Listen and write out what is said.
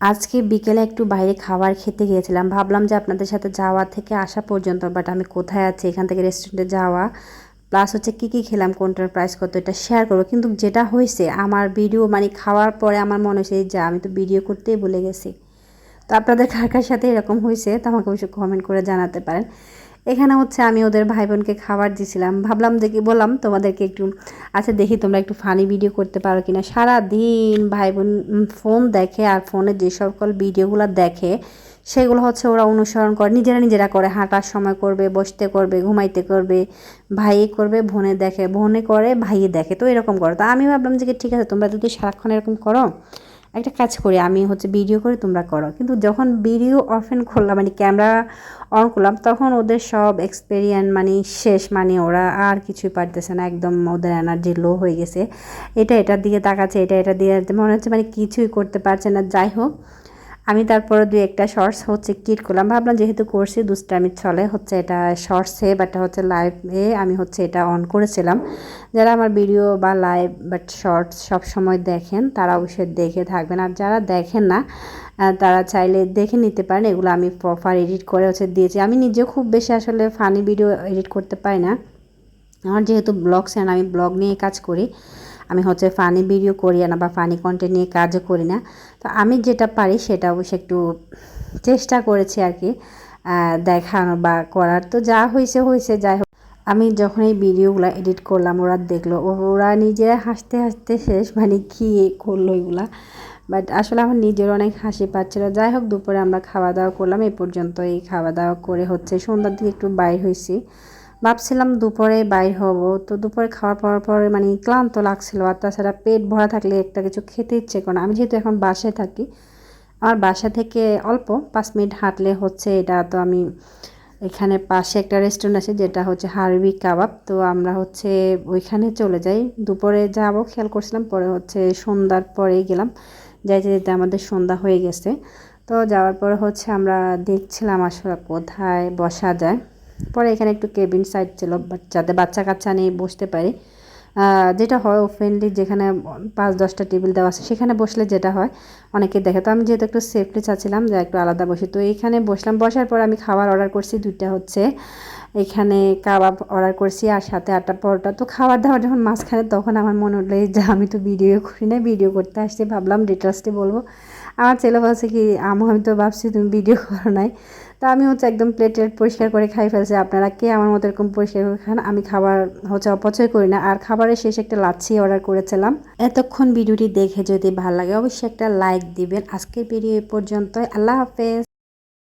আজকে বিকেলে একটু বাইরে খাবার খেতে গিয়েছিলাম। ভাবলাম যে আপনাদের সাথে যাওয়া থেকে আসা পর্যন্ত বাট আমি কোথায় আছি, এখান থেকে রেস্টুরেন্টে যাওয়া প্লাস হচ্ছে কী কী খেলাম, কোনটার প্রাইস কত, এটা শেয়ার করব। কিন্তু যেটা হয়েছে, আমার ভিডিও মানে খাওয়ার পরে আমার মনে হয়েছে যা, আমি তো ভিডিও করতেই ভুলে গেছি। তো আপনাদের কার কার সাথে এরকম হয়েছে, তো আমাকে অবশ্যই কমেন্ট করে জানাতে পারেন। এখানে হচ্ছে আমি ওদের ভাই বোনকে খাবার দিয়েছিলাম ভাবলাম যে কি বললাম তোমাদেরকে একটু আচ্ছা দেখি তোমরা একটু ফানি ভিডিও করতে পারো কিনা। সারা দিন ভাই বোন ফোন দেখে আর ফোনে যে সকল ভিডিওগুলো দেখে, সেগুলো হচ্ছে ওরা অনুসরণ করে। নিজেরা নিজেরা করে, হাঁটার সময় করবে, বসতে করবে, ঘুমাইতে করবে, ভাই করবে, বোনে দেখে, বোনে করে ভাইয়ে দেখে। তো এরকম করো। তো আমি ভাবলাম যে ঠিক আছে, তোমরা যদি সারাক্ষণ এরকম করো একটা কাজ করি, আমি হচ্ছে ভিডিও করে তোমরা করো। কিন্তু যখন ভিডিও অফেন করলাম মানে ক্যামেরা অন করলাম, তখন ওদের সব এক্সপেরিয়েন্স মানে শেষ মানে ওরা আর কিছুই পারতেছে না, একদম ওদের এনার্জি লো হয়ে গেছে। এটা এটার দিকে তাকাচ্ছে, এটা এটা দিয়ে মনে হচ্ছে মানে কিছুই করতে পারছে না। যাই হোক আমি তারপরে দুই একটা শর্টস হচ্ছে কিট করলাম? ভাবলাম যেহেতু করছি, দুষ্টামি চলে হচ্ছে এটা শর্টসে বাট হচ্ছে লাইভে আমি হচ্ছে এটা অন করেছিলাম। যারা আমার ভিডিও বা লাইভ বাট শর্টস সব সময় দেখেন, তারা অবশ্যই দেখে থাকবেন। আর যারা দেখেন না তারা চাইলে দেখে নিতে পারেন। এগুলো আমি প্রপার এডিট করে হচ্ছে দিয়েছি। আমি নিজেও খুব বেশি আসলে ফানি ভিডিও এডিট করতে পারি না। আমার যেহেতু ব্লগ চ্যানেল আমি ব্লগ নিয়ে কাজ করি। আমি হচ্ছে ফানি ভিডিও করি না বা ফানি কন্টেন্ট নিয়ে কাজও করি না। তো আমি যেটা পারি সেটা অবশ্যই একটু চেষ্টা করেছি আর কি দেখানো বা করার। তো যা হয়েছে হয়েছে যাই হোক। আমি যখন এই ভিডিওগুলো এডিট করলাম, ওরা দেখল ওরা নিজেরা হাসতে হাসতে শেষ মানে কী করল এগুলা? বাট আসলে আমার নিজের অনেক হাসি পাচ্ছিলো। যাই হোক, দুপুরে আমরা খাওয়া দাওয়া করলাম, এই পর্যন্ত এই খাওয়া দাওয়া করে হচ্ছে সন্ধ্যার দিকে একটু বাইর হয়েছি ভাবছিলাম দুপুরে বাইর হব। তো দুপুরে খাওয়ার পর পরে মানে ক্লান্ত লাগছিল। আর তাছাড়া পেট ভরা থাকলে একটা কিছু খেতে ইচ্ছে করে আমি যেহেতু এখন বাসায় থাকি, আমার বাসা থেকে অল্প পাঁচ মিনিট হাঁটলে হচ্ছে এটা। তো আমি এখানে পাশে একটা রেস্টুরেন্ট আছে, যেটা হচ্ছে হারবি কাবাব। তো আমরা হচ্ছে ওইখানে চলে যাই। দুপুরে যাব, খেয়াল করছিলাম, পরে হচ্ছে সন্ধ্যার পরেই গেলাম। যাইতে যেতে আমাদের সন্ধ্যা হয়ে গেছে। তো যাওয়ার পরে হচ্ছে আমরা দেখছিলাম আসলে কোথায় বসা যায়। পরে এখানে একটু কেবিন সাইড ছিল যাতে বাচ্চা কাচ্চা নিয়ে বসতে পারি। যেটা হয় ওপেনলি যেখানে পাঁচ দশটা টেবিল দেওয়া আছে, সেখানে বসলে যেটা হয়, অনেকে দেখে। তো আমি যেহেতু একটু সেফলি চাচ্ছিলাম যে একটু আলাদা বসি। তো এইখানে বসলাম, বসার পর আমি খাবার অর্ডার করছি, দুইটা হচ্ছে। এখানে কাবাব অর্ডার করছি, আর সাথে আটটা পরোটা। তো খাবার দাবার যখন মাঝখানে, তখন আমার মনে হলো যে আমি তো ভিডিও করি না ভিডিও করতে আসছি, ভাবলাম ডিটেলসটি বলব। আমার ছেলে বলছে কি আমু আমি তো ভাবছি তুমি ভিডিও করো নাই। তো আমি হচ্ছে একদম প্লেটে পরিষ্কার করে খাই ফেলছি। আপনারা কে আমার মতো এরকম পরিষ্কার করে খান? আমি খাবার হচ্ছে অপচয় করি না। আর খাবারের শেষে একটা লাচ্ছি অর্ডার করেছিলাম। এতক্ষণ ভিডিওটি দেখে যদি ভালো লাগে, অবশ্যই একটা লাইক দিবেন। আজকের ভিডিও এ পর্যন্ত আল্লাহ হাফেজ।